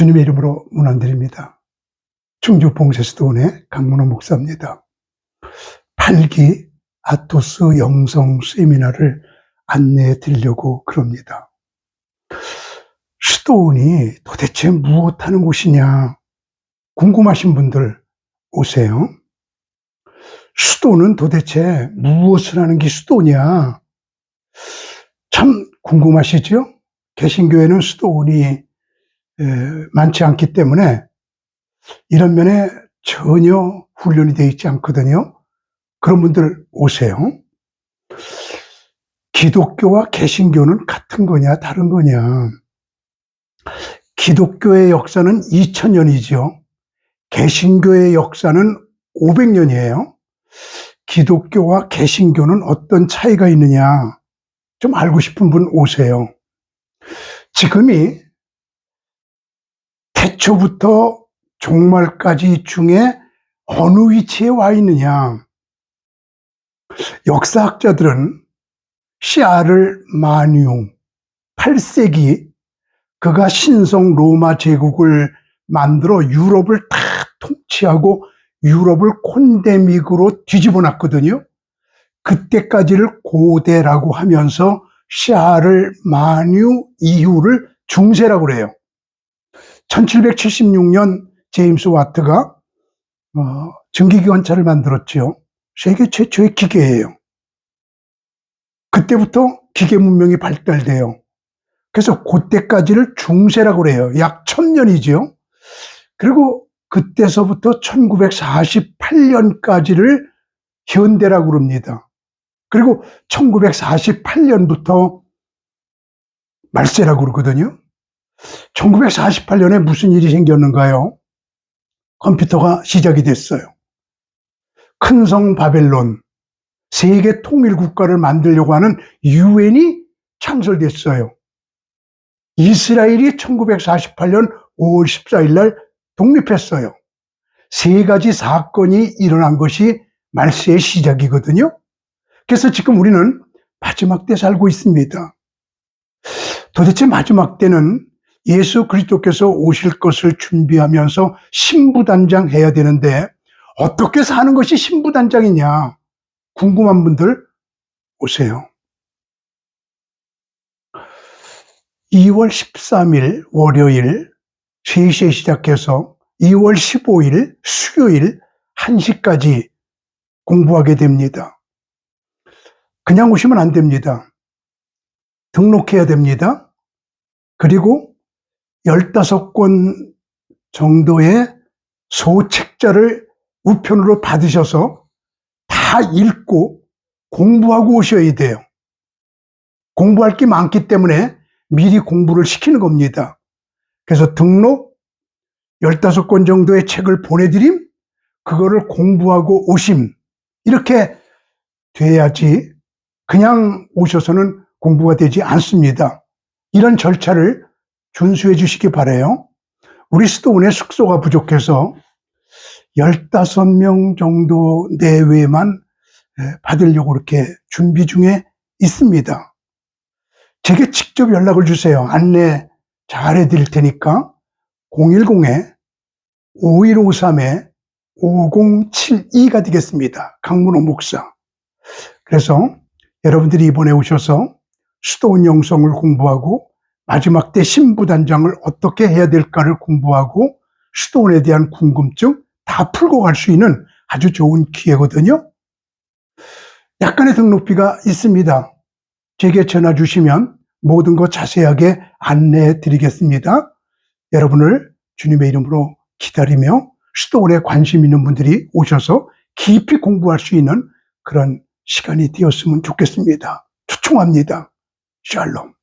주님의 이름으로 문안드립니다. 충주 봉세스도원의 강문호 목사입니다. 8기 아토스 영성 세미나를 안내해 드리려고 그럽니다. 수도원이 도대체 무엇하는 곳이냐 궁금하신 분들 오세요. 수도는 도대체 무엇을 하는 게 수도냐? 참 궁금하시죠? 개신교회는 수도원이 많지 않기 때문에 이런 면에 전혀 훈련이 되어 있지 않거든요. 그런 분들 오세요. 기독교와 개신교는 같은 거냐, 다른 거냐. 기독교의 역사는 2000년이죠. 개신교의 역사는 500년이에요. 기독교와 개신교는 어떤 차이가 있느냐. 좀 알고 싶은 분 오세요. 지금이 태초부터 종말까지 중에 어느 위치에 와 있느냐. 역사학자들은 시아를 마뉴 8세기 그가 신성 로마 제국을 만들어 유럽을 다 통치하고 유럽을 콘데믹으로 뒤집어 놨거든요. 그때까지를 고대라고 하면서 샤를 마뉴 이후를 중세라고 그래요. 1776년 제임스 와트가 어, 전기기관차를 만들었죠. 세계 최초의 기계예요. 그때부터 기계 문명이 발달돼요. 그래서 그때까지를 중세라고 그래요. 약 천년이죠. 그리고 그때서부터 1948년까지를 현대라고 그럽니다. 그리고 1948년부터 말세라고 그러거든요. 1948년에 무슨 일이 생겼는가요? 컴퓨터가 시작이 됐어요. 큰 성 바벨론, 세계 통일 국가를 만들려고 하는 유엔이 창설됐어요. 이스라엘이 1948년 5월 14일 날 독립했어요. 세 가지 사건이 일어난 것이 말세의 시작이거든요. 그래서 지금 우리는 마지막 때 살고 있습니다. 도대체 마지막 때는 예수 그리스도께서 오실 것을 준비하면서 신부단장 해야 되는데 어떻게 사는 것이 신부단장이냐 궁금한 분들 오세요. 2월 13일 월요일 3시에 시작해서 2월 15일 수요일 1시까지 공부하게 됩니다. 그냥 오시면 안 됩니다. 등록해야 됩니다. 그리고 15권 정도의 소책자를 우편으로 받으셔서 다 읽고 공부하고 오셔야 돼요. 공부할 게 많기 때문에 미리 공부를 시키는 겁니다. 그래서 등록 15권 정도의 책을 보내드림, 그거를 공부하고 오심. 이렇게 돼야지 그냥 오셔서는 공부가 되지 않습니다. 이런 절차를 준수해 주시기 바래요. 우리 수도원의 숙소가 부족해서 15명 정도 내외만 받으려고 이렇게 준비 중에 있습니다. 제게 직접 연락을 주세요. 안내 잘 해드릴 테니까 010-5153-5072가 되겠습니다. 강문호 목사. 그래서 여러분들이 이번에 오셔서 수도원 영성을 공부하고 마지막 때 신부단장을 어떻게 해야 될까를 공부하고 수도원에 대한 궁금증 다 풀고 갈 수 있는 아주 좋은 기회거든요. 약간의 등록비가 있습니다. 제게 전화 주시면 모든 것 자세하게 안내해 드리겠습니다. 여러분을 주님의 이름으로 기다리며 수도원에 관심 있는 분들이 오셔서 깊이 공부할 수 있는 그런 시간이 되었으면 좋겠습니다. 초청합니다. 샬롬.